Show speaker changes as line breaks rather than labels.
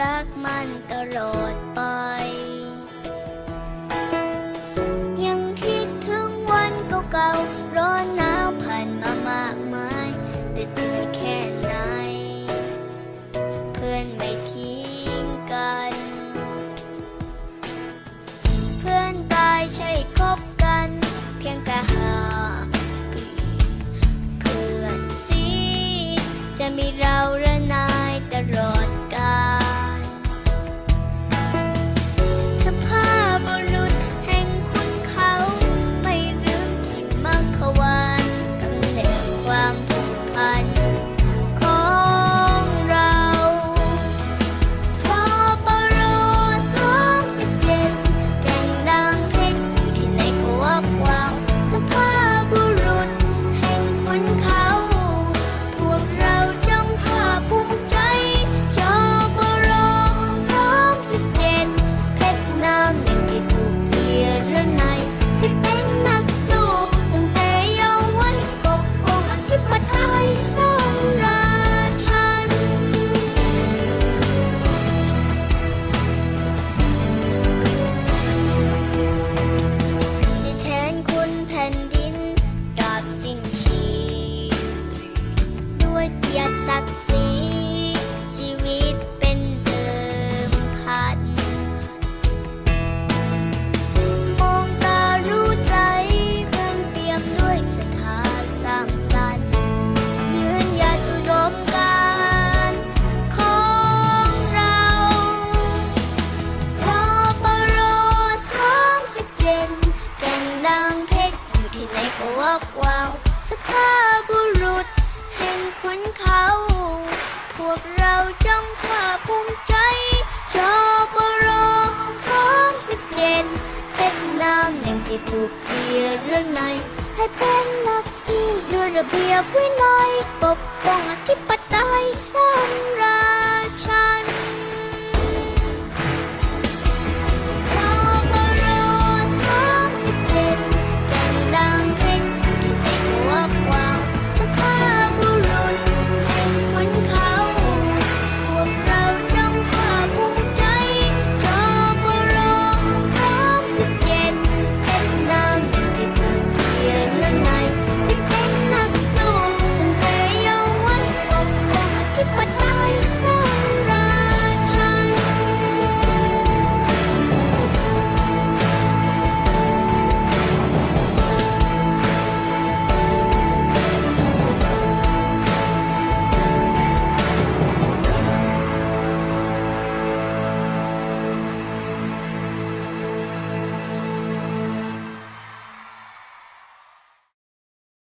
รักมันตลอดไป ยังคิดถึงวันเก่าๆร้อนหนาวผ่านมามากมาย แต่เธอแค่ไหน เพื่อนไม่ทิ้งกัน เพื่อนตายใช่คบกัน เพียงแต่หาเพื่อนซีจะมีรั ก็วักวาวสภาพบุรุษ แห่งขุนเขา พวกเราจงภาคภูมิใจจอปรสามสิบเจ็ดเป็นนามหนึ่งที่ถูกเจียรในยให้เป็นนักสู้ด้วยระเบียบวินัยปกป้องอธิปไตย